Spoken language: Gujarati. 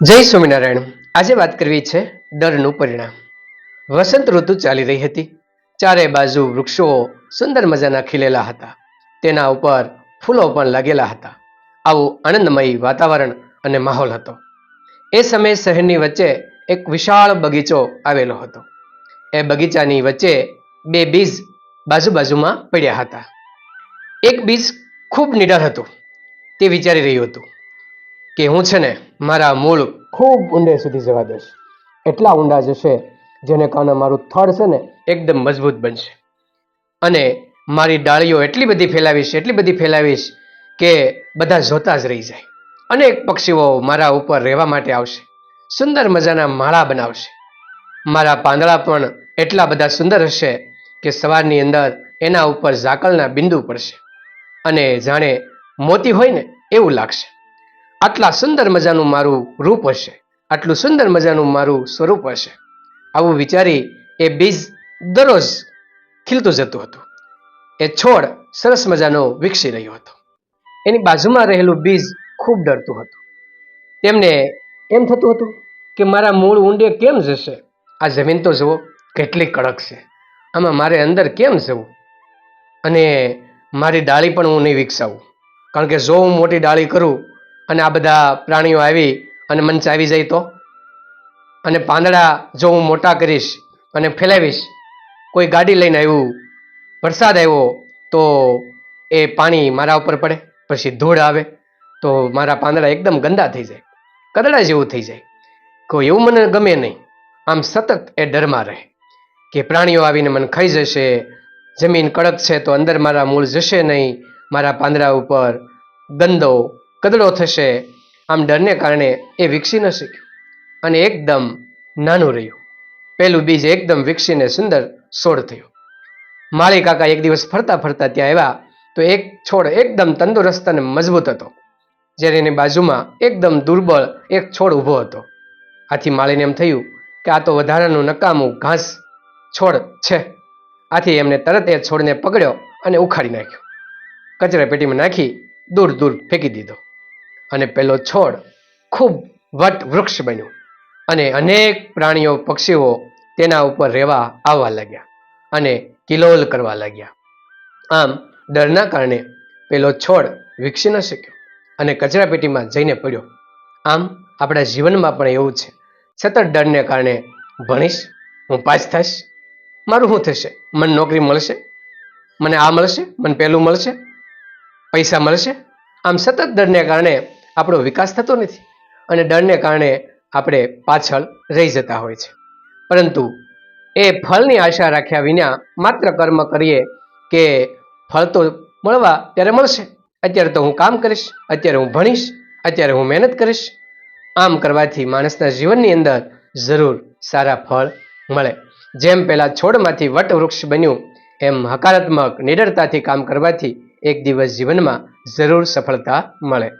જય સ્વામિનારાયણ. આજે વાત કરવી છે ડરનું પરિણામ. વસંત ઋતુ ચાલી રહી હતી. ચારે બાજુ વૃક્ષો સુંદર મજાના ખીલેલા હતા. તેના ઉપર ફૂલો પણ લાગેલા હતા. આવું આનંદમય વાતાવરણ અને માહોલ હતો. એ સમયે શહેરની વચ્ચે એક વિશાળ બગીચો આવેલો હતો. એ બગીચાની વચ્ચે બે બીજ બાજુ બાજુમાં પડ્યા હતા. એક બીજ ખૂબ નિડર હતું. તે વિચારી રહ્યું હતું. કે હું છે ને મારા મૂળ ખૂબ ઊંડે સુધી જવા દઈશ. એટલા ઊંડા જશે જેને કારણે મારું થડ છે ને એકદમ મજબૂત બનશે. અને મારી ડાળીઓ એટલી બધી ફેલાવીશ એટલી બધી ફેલાવીશ કે બધા જોતા જ રહી જાય. અનેક પક્ષીઓ મારા ઉપર રહેવા માટે આવશે. સુંદર મજાના માળા બનાવશે. મારા પાંદડા પણ એટલા બધા સુંદર હશે કે સવારની અંદર એના ઉપર ઝાકળના બિંદુ પડશે. અને જાણે મોતી હોય ને એવું લાગશે. આટલા સુંદર મજાનું મારું રૂપ હશે, આટલું સુંદર મજાનું મારું સ્વરૂપ હશે. આવું વિચારી એ બીજ દરરોજ ખીલતું જતું હતું. એ છોડ સરસ મજાનો વિકસી રહ્યો હતો. એની બાજુમાં રહેલું બીજ ખૂબ ડરતું હતું. તેમને એમ થતું હતું કે મારા મૂળ ઊંડે કેમ જશે? આ જમીન તો જુઓ, કેટલી કડક છે. આમાં મારે અંદર કેમ જવું? અને મારી ડાળી પણ હું નહીં વિકસાવું. કારણ કે જો હું મોટી ડાળી કરું અને આ બધા પ્રાણીઓ આવી અને મંચ આવી જાય તો? અને પાંદડા જો હું મોટા કરીશ અને ફેલાવીશ, કોઈ ગાડી લઈને આવ્યું, વરસાદ આવ્યો, તો એ પાણી મારા ઉપર પડે, પછી ધૂળ આવે, તો મારા પાંદડા એકદમ ગંદા થઈ જાય કદડા જેવું થઈ જાય. કોઈ એવું મને ગમે નહીં. આમ સતત એ ડરમાં રહે. કે પ્રાણીઓ આવીને મને ખાઈ જશે, જમીન કડક છે તો અંદર મારા મૂળ જશે નહીં, મારા પાંદડા ઉપર ગંદો કદડો થશે. આમ ડરને કારણે એ વિકસી ન શક્યું અને એકદમ નાનું રહ્યું. પહેલું બીજ એકદમ વિકસીને સુંદર છોડ થયું. માળી કાકા એક દિવસ ફરતા ફરતા ત્યાં આવ્યા તો એક છોડ એકદમ તંદુરસ્ત અને મજબૂત હતો. જ્યારે એની બાજુમાં એકદમ દુર્બળ એક છોડ ઊભો હતો. આથી માળીને એમ થયું કે આ તો વધારાનું નકામું ઘાસ છોડ છે. આથી એમને તરત એ છોડને પકડ્યો અને ઉખાડી નાખ્યો. કચરા પેટીમાં નાખી દૂર દૂર ફેંકી દીધો. અને પેલો છોડ ખૂબ વટ વૃક્ષ બન્યો. અને અનેક પ્રાણીઓ, પક્ષીઓ તેના ઉપર રહેવા આવવા લાગ્યા અને કિલોલ કરવા લાગ્યા. આમ ડરના કારણે પેલો છોડ વિકસી ન શક્યો અને કચરા પેટીમાં જઈને પડ્યો. આમ આપણા જીવનમાં પણ એવું છે. સતત ડરને કારણે ભણીશ, હું પાસ થઈશ. મારું શું થશે? મને નોકરી મળશે? મને આ મળશે? મને પેલું મળશે? પૈસા મળશે? આમ સતત ડરને કારણે આપણો વિકાસ થતો નથી અને ડરને કારણે આપણે પાછળ રહી જતા હોય છે. પરંતુ એ ફળની આશા રાખ્યા વિના માત્ર કર્મ કરીએ કે ફળ તો મળવા ત્યારે મળશે. અત્યારે તો હું કામ કરીશ, અત્યારે હું ભણીશ, અત્યારે હું મહેનત કરીશ. આમ કરવાથી માણસના જીવનની અંદર જરૂર સારા ફળ મળે. જેમ પેલા છોડમાંથી વટવૃક્ષ બન્યું, એમ હકારાત્મક નિડરતાથી કામ કરવાથી એક દિવસ જીવનમાં જરૂર સફળતા મળે.